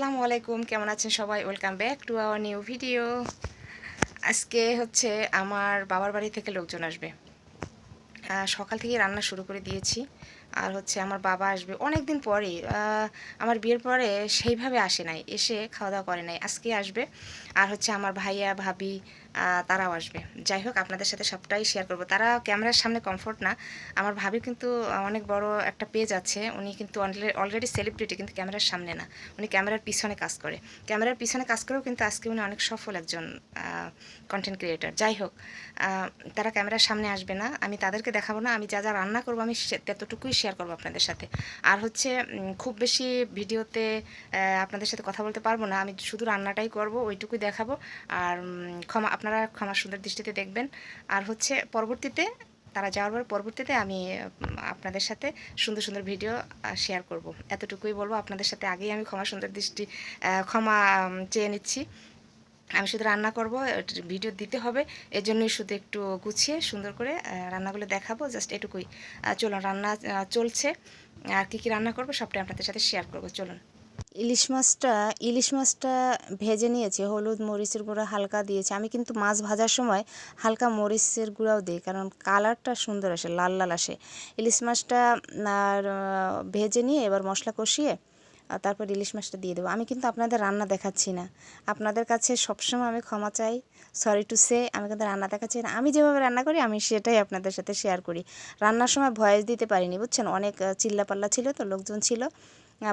আসসালামু আলাইকুম। কেমন আছেন সবাই? Welcome back to our new video আজকে হচ্ছে আমার বাবার বাড়ি থেকে লোকজন আসবে। সকাল থেকে রান্না শুরু করে দিয়েছি। আর হচ্ছে আমার বাবা আসবে অনেক দিন পরে আমার বিয়ের পরে সেইভাবে আসে নাই, এসে খাওয়া দাওয়া করে নাই, আজকে আসবে। আর হচ্ছে আমার ভাইয়া, ভাবি তারাও আসবে। যাই হোক, আপনাদের সাথে সবটাই শেয়ার করব। তারা ক্যামেরার সামনে কমফোর্ট না। আমার ভাবি কিন্তু অনেক বড় একটা পেজ আছে। উনি কিন্তু অলরেডি সেলিব্রিটি কিন্তু ক্যামেরার সামনে না। উনি ক্যামেরার পিছনে কাজ করে। ক্যামেরার পিছনে কাজ করেও কিন্তু আজকে উনি অনেক সফল একজন কন্টেন্ট ক্রিয়েটার যাই হোক তারা ক্যামেরার সামনে আসবে না। আমি তাদেরকে দেখাবো না। আমি যা যা রান্না করব, আমি ততটুকুই শেয়ার করব আপনাদের সাথে। আর হচ্ছে খুব বেশি ভিডিওতে আপনাদের সাথে কথা বলতে পারব না। আমি শুধু রান্নাটাই করব, ওইটুকুই দেখাবো। আর ক্ষমা আপনারা ক্ষমা সুন্দর দৃষ্টিতে দেখবেন। আর হচ্ছে পরবর্তীতে, তারা যাওয়ার পর, পরবর্তীতে আমি আপনাদের সাথে সুন্দর সুন্দর ভিডিও শেয়ার করব। এতটুকুই বলব, আপনাদের সাথে আগেই আমি ক্ষমা সুন্দর দৃষ্টি ক্ষমা চেয়ে নিচ্ছি। আমি শুধু রান্না করব ভিডিও দিতে হবে এর জন্যই শুধু একটু গুছিয়ে সুন্দর করে রান্নাগুলো দেখাবো জাস্ট এটুকুই। চলুন, রান্না চলছে। আর কী কী রান্না করব, সবটাই আপনাদের সাথে শেয়ার করব, চলুন। ইলিশ মাছটা ইলিশ মাছটা ভেজে নিয়েছি, হলুদ মরিচের গুঁড়া হালকা দিয়েছি। আমি কিন্তু মাছ ভাজার সময় হালকা মরিচের গুঁড়াও দিই, কারণ কালারটা সুন্দর আসে, লাল লাল আসে। ইলিশ মাছটা আর ভেজে নিয়ে এবার মশলা কষিয়ে, আর তারপর ইলিশ মাছটা দিয়ে দেবো। আমি কিন্তু আপনাদের রান্না দেখাচ্ছি না। আপনাদের কাছে সবসময় আমি ক্ষমা চাই সরি টু সে আমি কিন্তু রান্না দেখাচ্ছি না। আমি যেভাবে রান্না করি, আমি সেটাই আপনাদের সাথে শেয়ার করি। রান্নার সময় ভয়েস দিতে পারিনি, বুঝছেন? অনেক চিল্লাপাল্লা ছিল তো, লোকজন ছিল।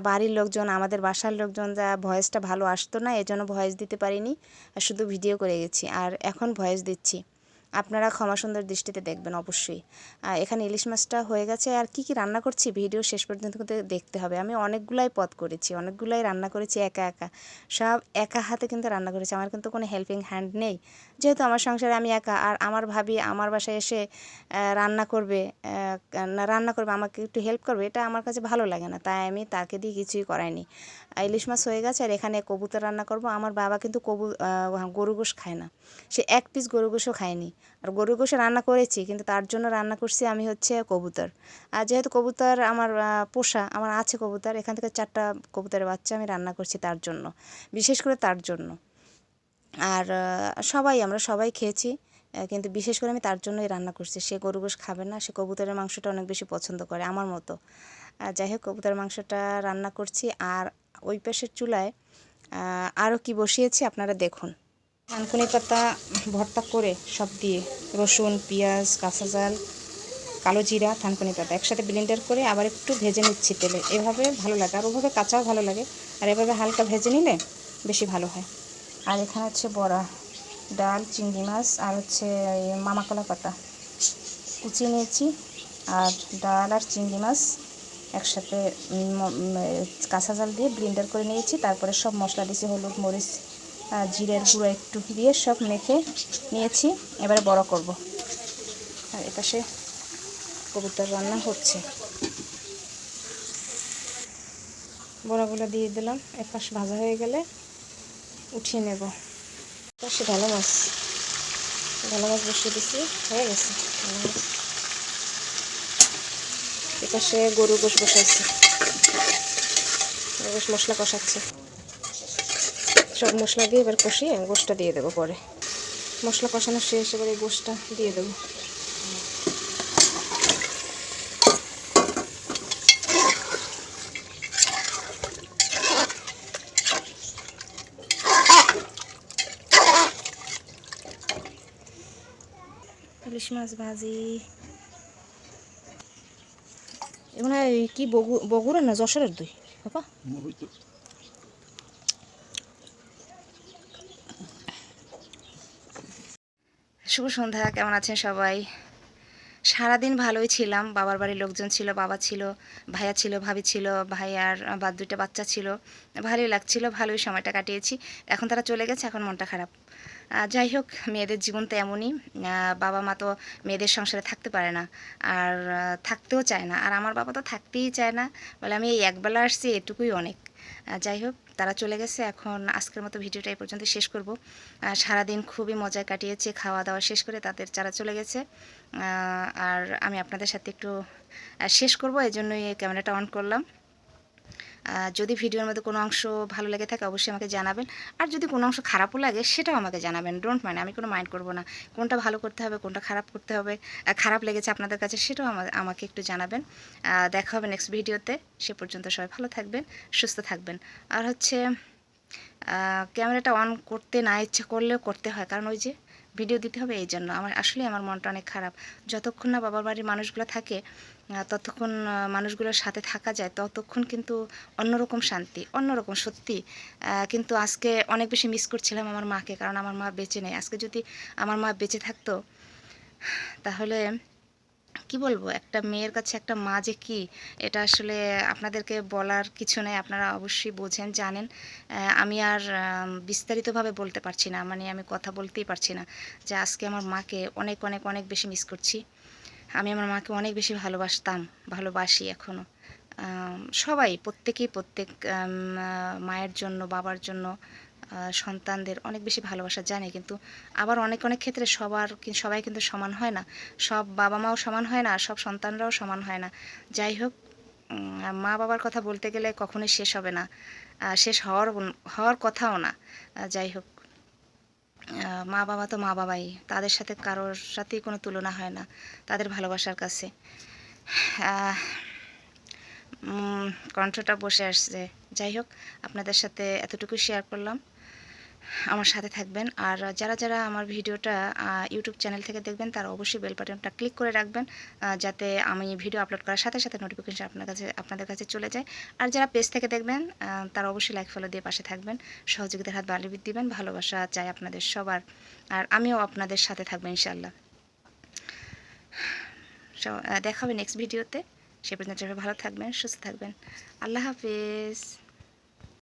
বাড়ির লোকজন, আমাদের বাসার লোকজন যা ভয়েসটা ভালো আসতো না, এজন্য ভয়েস দিতে পারিনি, আর শুধু ভিডিও করে গেছি। আর এখন ভয়েস দিচ্ছি। আপনারা ক্ষমা সুন্দর দৃষ্টিতে দেখবেন অবশ্যই। এখানে ইলিশ মাছটা হয়ে গেছে। আর কি কি রান্না করছি ভিডিও শেষ পর্যন্ত দেখতে হবে। আমি অনেকগুলাই পদ করেছি, অনেকগুলাই রান্না করেছি একা একা। সব একা হাতে কিন্তু রান্না করেছি। আমার কিন্তু কোনো হেল্পিং হ্যান্ড নেই। যেহেতু আমার সংসারে আমি একা, আর আমার ভাবি আমার বাসায় এসে রান্না করবে রান্না করবে, আমাকে একটু হেল্প করবে, এটা আমার কাছে ভালো লাগে না। তাই আমি তাকে দিয়ে কিছুই করাইনি ইলিশ মাছ হয়ে গেছে, আর এখানে কবুতর রান্না করব। আমার বাবা কিন্তু কবু গরু গোশ খায় না। সে এক পিস গরু গোশও খায়নি। আর গরু গোশে রান্না করেছি, কিন্তু তার জন্য রান্না করছি আমি হচ্ছে কবুতর। আর যেহেতু কবুতর আমার পোষা, আমার আছে কবুতর, এখান থেকে চারটা কবুতরের বাচ্চা আমি রান্না করছি তার জন্য। বিশেষ করে তার জন্য। আর সবাই, আমরা সবাই খেয়েছি কিন্তু বিশেষ করে আমি তার জন্যই রান্না করছি। সে গরু গোশ খাবে না, সে কবুতরের মাংসটা অনেক বেশি পছন্দ করে, আমার মতো। যাই হোক, কবুতরের মাংসটা রান্না করছি আর ওই পাশের চুলায় আরও কি বসিয়েছি আপনারা দেখুন। থানকুনি পাতা, ভর্তা করে সব দিয়ে, রসুন, পেঁয়াজ, কাঁচা জাল, কালো জিরা, থানকুনি পাতা একসাথে ব্লেন্ডার করে আবার একটু ভেজে নিচ্ছি তেলে। এভাবে ভালো লাগে, আর ওভাবে কাঁচাও ভালো লাগে, আর এভাবে হালকা ভেজে নিলে বেশি ভালো হয়। আর এখানে হচ্ছে বড়া, ডাল, চিংড়ি মাছ, আর হচ্ছে এই মামাকলা পাতা। কুচিয়ে নিয়েছি, আর ডাল আর চিংড়ি মাছ একসাথে কাঁচা জাল দিয়ে ব্লেন্ডার করে নিয়েছি। তারপরে সব মশলা দিয়েছি, হলুদ, মরিচ জিরের গুঁড়ো একটু দিয়ে সব মেখে নিয়েছি। এবারে বড় করব। আর এপাশে কবুতর রান্না হচ্ছে। বড়াগুলো দিয়ে দিলাম, এপাশ ভাজা হয়ে গেলে উঠিয়ে নেব। পাশে ভালো মাছ। ভালো মাছ বসিয়ে দিছি, হয়ে গেছে। এপাশে গরু গোশ বসাইছি। গরু গোশ মশলা কষাচ্ছে। সব মশলা দিয়ে এবার কষিয়ে গোশটা দিয়ে দেবো পরে। মশলা কষানো শেষ, এবার এই গোশটা দিয়ে দেবো। ইলিশ মাছ ভাজি। এগুলো কি, বগু, বগুড়া না যশোরের দুই? বাবা। শুভ সন্ধ্যা, কেমন আছেন সবাই? সারাদিন ভালোই ছিলাম, বাবার বাড়ির লোকজন ছিল, বাবা ছিল, ভাইয়া ছিল, ভাবি ছিল ভাইয়ার বা, দুইটা বাচ্চা ছিল। ভালোই লাগছিল, ভালোই সময়টা কাটিয়েছি। এখন তারা চলে গেছে, এখন মনটা খারাপ। যাই হোক, মেয়েদের জীবন তো এমনই। বাবা মা তো মেয়েদের সংসারে থাকতে পারে না, আর থাকতেও চায় না। আর আমার বাবা তো থাকতেই চায় না বলে আমি এই একবেলা আসছি, এটুকুই অনেক। যাই হোক, তারা চলে গেছে। এখন আজকের মতো ভিডিওটা এই পর্যন্ত শেষ করব। সারাদিন খুবই মজায় কাটিয়েছে খাওয়া দাওয়া শেষ করে তাদের যারা চলে গেছে। আর আমি আপনাদের সাথে একটু শেষ করব, এই জন্যই ক্যামেরাটা অন করলাম। যদি ভিডিওর মধ্যে কোনো অংশ ভালো লেগে থাকে, অবশ্যই আমাকে জানাবেন। আর যদি কোনো অংশ খারাপও লাগে, সেটাও আমাকে জানাবেন। ডোন্ট মাইন্ড আমি কোনো মাইন্ড করব না। কোনটা ভালো করতে হবে, কোনটা খারাপ করতে হবে খারাপ লেগেছে আপনাদের কাছে, সেটাও আমা- আমাকে একটু জানাবেন। দেখা হবে নেক্সট ভিডিওতে। সে পর্যন্ত সবাই ভালো থাকবেন, সুস্থ থাকবেন। আর হচ্ছে ক্যামেরাটা অন করতে না ইচ্ছে করলেও করতে হয়। কারণ ওই যে ভিডিও দিতে হবে, এই জন্য আমার আসলে আমার মনটা অনেক খারাপ। যতক্ষণ না বাবার বাড়ির মানুষগুলো থাকে ততক্ষণ মানুষগুলোর সাথে থাকা যায়, ততক্ষণ কিন্তু অন্যরকম শান্তি, অন্যরকম সত্যি। কিন্তু আজকে অনেক বেশি মিস করছিলাম আমার মাকে, কারণ আমার মা বেঁচে নেই। আজকে যদি আমার মা বেঁচে থাকতো, তাহলে কি বলব? একটা মেয়ের কাছে একটা মা যে কী, এটা আসলে আপনাদেরকে বলার কিছু নেই। আপনারা অবশ্যই বোঝেন, জানেন। আমি আর বিস্তারিতভাবে বলতে পারছি না। মানে আমি কথা বলতেই পারছি না যে আজকে আমার মাকে অনেক অনেক অনেক বেশি মিস করছি। আমি আমার মাকে অনেক বেশি ভালোবাসতাম, ভালোবাসি এখনও সবাই, প্রত্যেকেই প্রত্যেক মায়ের জন্য, বাবার জন্য সন্তানদের অনেক বেশি ভালোবাসা জানে, কিন্তু আবার অনেক অনেক ক্ষেত্রে সবার সবাই কিন্তু সমান হয় না। সব বাবা মাও সমান হয় না সব সন্তানরাও সমান হয় না। যাই হোক মা বাবার কথা বলতে গেলে কখনোই শেষ হবে না। শেষ হওয়ার হওয়ার কথাও না। যাই হোক মা বাবা তো মা বাবাই, তাদের সাথে কারোর সাথেই কোনো তুলনা হয় না তাদের ভালোবাসার কাছে। কণ্ঠটা বসে আসছে। যাই হোক, আপনাদের সাথে এতটুকু শেয়ার করলাম। আমার সাথে থাকবেন। আর যারা যারা আমার ভিডিওটা ইউটিউব চ্যানেল থেকে দেখবেন, তারা অবশ্যই বেল বাটনটা ক্লিক করে রাখবেন যাতে আমি ভিডিও আপলোড করার সাথে সাথে নোটিফিকেশন আপনার কাছে, আপনাদের কাছে চলে যায়। আর যারা পেজ থেকে দেখবেন তারা অবশ্যই লাইক ফলো দিয়ে পাশে থাকবেন। সহযোগিতার হাত বাড়িয়ে দিবেন, ভালোবাসা চাই আপনাদের সবার। আর আমিও আপনাদের সাথে থাকব ইনশাল্লাহ দেখা হবে নেক্সট ভিডিওতে সে পর্যন্ত ভালো থাকবেন, সুস্থ থাকবেন। আল্লাহ হাফিজ।